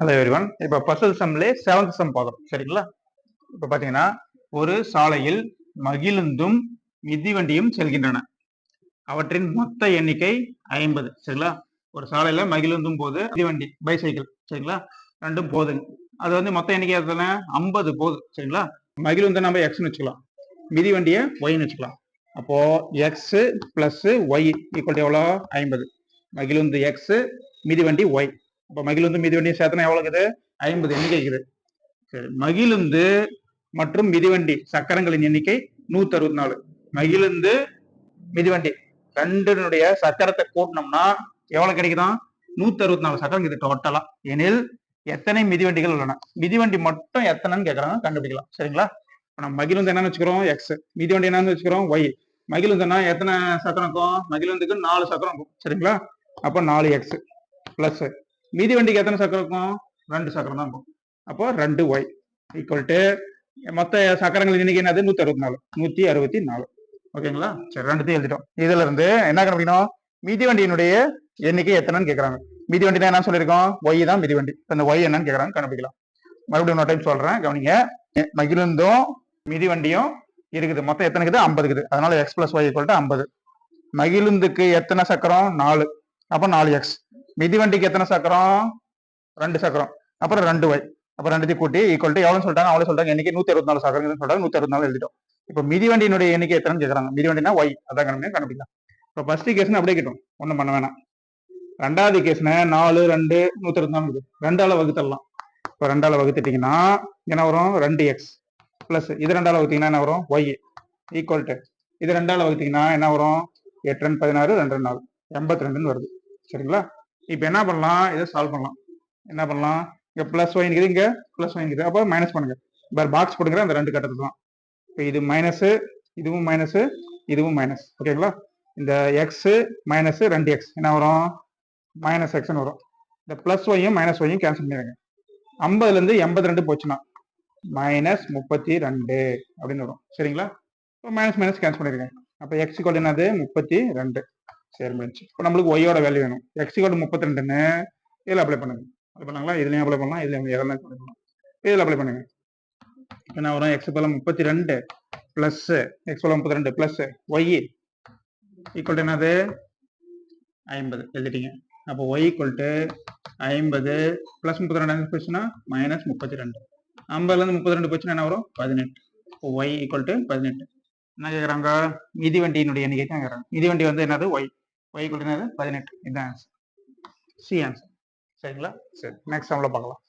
Hello everyone இப்போ Basil சம்லே seventh some பார்க்குறோம். சரிங்களா? இப்போ பார்த்தீங்கன்னா ஒரு சாலையில் மகிழுந்தும் மிதிவண்டியும் செல்கின்றன. அவற்றின் மொத்த எண்ணிக்கை ஐம்பது. சரிங்களா? ஒரு சாலையில் மகிழுந்தும் போது மிதிவண்டி பைசைக்கிள் சரிங்களா? ரெண்டும் போதுங்க. அது வந்து மொத்த எண்ணிக்கை எத்தனை? ஐம்பது போகுது சரிங்களா? மகிழுந்தை நம்ம எக்ஸ்னு வச்சுக்கலாம். மிதிவண்டியை ஒய்னு வச்சுக்கலாம். அப்போது எக்ஸ் ப்ளஸ்ஸு ஒய் ஈக்குவல் எவ்வளோ? ஐம்பது. மகிழுந்து எக்ஸு மிதிவண்டி ஒய் அப்ப மகிழுந்து மிதிவண்டி சேர்த்தனா எவ்வளவு இருக்குது ஐம்பது எண்ணிக்கை இருக்குது. சரி மகிழுந்து மற்றும் மிதிவண்டி சக்கரங்களின் எண்ணிக்கை நூத்தி அறுபத்தி நாலு மகிழுந்து மிதிவண்டி ரெண்டுனுடைய சக்கரத்தை கூட்டினோம்னா எவ்வளவு கிடைக்குதான் நூத்தி அறுபத்தி நாலு சக்கரம் இது டோட்டலா எனில் எத்தனை மிதிவண்டிகள் உள்ளன? மிதிவண்டி மட்டும் எத்தனைன்னு கேட்கறாங்க கண்டுபிடிக்கலாம். சரிங்களா? நம்ம மகிழுந்து என்னன்னு வச்சுக்கிறோம் எக்ஸ் மிதிவண்டி என்னன்னு வச்சுக்கிறோம் ஒய் மகிழுந்துன்னா எத்தனை சக்கரம் இருக்கும்? மகிழுந்துக்கு நாலு சக்கரம் இருக்கும். சரிங்களா? அப்போ நாலு எக்ஸ் பிளஸ் மீதி வண்டிக்கு எத்தனை சக்கரம் இருக்கும்? ரெண்டு சக்கரம் தான் இருக்கும். அப்போ ரெண்டு ஒய் ஈக்குவல் டு மொத்த சக்கரங்கள் இன்னைக்கு என்னது? நூத்தி அறுபத்தி நாலு நூத்தி அறுபத்தி நாலு ஓகேங்களா? சரி ரெண்டுத்தையும் எழுதிட்டோம். இதுல இருந்து என்ன கண்டுபிடிக்கணும்? மீதி வண்டியினுடைய எண்ணிக்கை எத்தனைன்னு கேட்கறாங்க மீதி வண்டி தான் என்ன சொல்லியிருக்கோம்? ஒய் தான் மிதி வண்டி. அந்த ஒய் என்னன்னு கேட்கறாங்க கண்டுபிடிக்கலாம். மறுபடியும் ஒரு டைம் சொல்றேன் கவனிங்க. மகிழுந்தும் மிதி வண்டியும் இருக்குது. மொத்தம் எத்தனை இருக்குது? ஐம்பது இருக்குது. அதனால X plus Y equal to ஐம்பது. மகிழுந்துக்கு எத்தனை சக்கரம்? நாலு. அப்போ நாலு எக்ஸ் மிதிவண்டிக்கு எத்தனை சக்கரம்? ரெண்டு சக்கரம். அப்புறம் ரெண்டு ஒய் அப்புறம் ரெண்டுத்தையும் கூட்டி ஈக்குவல் டு எவ்வளவு சொல்லிட்டாங்க? அவ்வளவு சொல்றாங்க எண்ணிக்கை நூத்தி அறுபத்தி நாலு சக்கரம் சொல்றாங்க நூத்தி அறுபத்தி நாலு எழுதிட்டோம். இப்போ மிதிவண்டியினுடைய எண்ணிக்கை எத்தனை கேட்கறாங்க மிதிவண்டினா ஒய் அதான் கணக்கு கண்டுபிடிக்கலாம். இப்போ ஃபர்ஸ்ட் கேஸ்னு அப்படியே கிட்டும் ஒன்றும் பண்ண வேணாம். ரெண்டாவது கேஸ்ன நாலு ரெண்டு நூத்தி இருபத்தி நாலு ரெண்டால வகுத்தரலாம். இப்போ ரெண்டால வகுத்துட்டீங்கன்னா என்ன வரும்? ரெண்டு எக்ஸ் பிளஸ் இது ரெண்டால வகுத்தீங்கன்னா என்ன வரும்? ஒய் ஈக்குவல் டு இது ரெண்டால வகுத்தீங்கன்னா என்ன வரும்? எட்டு ரெண்டு பதினாறு ரெண்டு நாலு. எண்பத்தி ரெண்டுன்னு வருது. சரிங்களா? இப்போ என்ன பண்ணலாம்? இதை சால்வ் பண்ணலாம். என்ன பண்ணலாம்? இங்க பிளஸ் ஒயின்குது இங்க பிளஸ் ஒயின்குது அப்போ மைனஸ் பண்ணுங்க. இப்போ பாக்ஸ் போடுங்கிற அந்த ரெண்டு கட்டத்தை தான். இப்போ இது மைனஸ் இதுவும் மைனஸ் இதுவும் மைனஸ் ஓகேங்களா இந்த எக்ஸ் மைனஸ் ரெண்டு எக்ஸ் என்ன வரும்? மைனஸ் எக்ஸ்னு வரும். இந்த பிளஸ் ஒய்யும் மைனஸ் ஒய்யும் கேன்சல் பண்ணிடுங்க. ஐம்பதுல இருந்து ரெண்டு போச்சுன்னா மைனஸ் முப்பத்தி ரெண்டு அப்படின்னு வரும். சரிங்களா? இப்போ மைனஸ் மைனஸ் கேன்சல் பண்ணிடுங்க. அப்போ எக்ஸ் கோல் என்னது? முப்பத்தி ரெண்டு சரி முடிஞ்சு இப்போ நம்மளுக்கு ஒய்யோட வேல்யூ வேணும். எக்ஸிகோடு முப்பத்தி ரெண்டுன்னு இதில் அப்ளை பண்ணுங்க. அப்ளை பண்ணாங்களா? இதுலையும் அப்ளை பண்ணலாம். இதுலையும் எதனா அப்ளை பண்ணலாம். இதில் அப்ளை பண்ணுங்க. என்ன வரும் எக்ஸ் போல முப்பத்தி ரெண்டு பிளஸ் எக்ஸ் போல முப்பத்தி ரெண்டு பிளஸ் ஒய் ஈக்குவல் என்னது? ஐம்பது. எழுதிட்டீங்க. அப்போ ஒய் ஈக்குவல் டு ஐம்பது ப்ளஸ் முப்பத்தி ரெண்டு போச்சுன்னா? மைனஸ் முப்பத்தி ரெண்டு ஐம்பதுலேருந்து முப்பத்தி ரெண்டு போச்சுன்னா என்ன வரும்? பதினெட்டு. இப்போ ஒய் ஈக்குவல் டு பதினெட்டு. என்ன கேட்குறாங்க மிதிவண்டியினுடைய எண்ணிக்கை தான் கேட்குறாங்க மிதிவண்டி வந்து என்னது? ஒய் ஒய் என்னது? பதினெட்டு. இதுதான் ஆன்சர் சி ஆன்சர் சரிங்களா? சரி நெக்ஸ்ட் சம்மில் பார்க்கலாம்.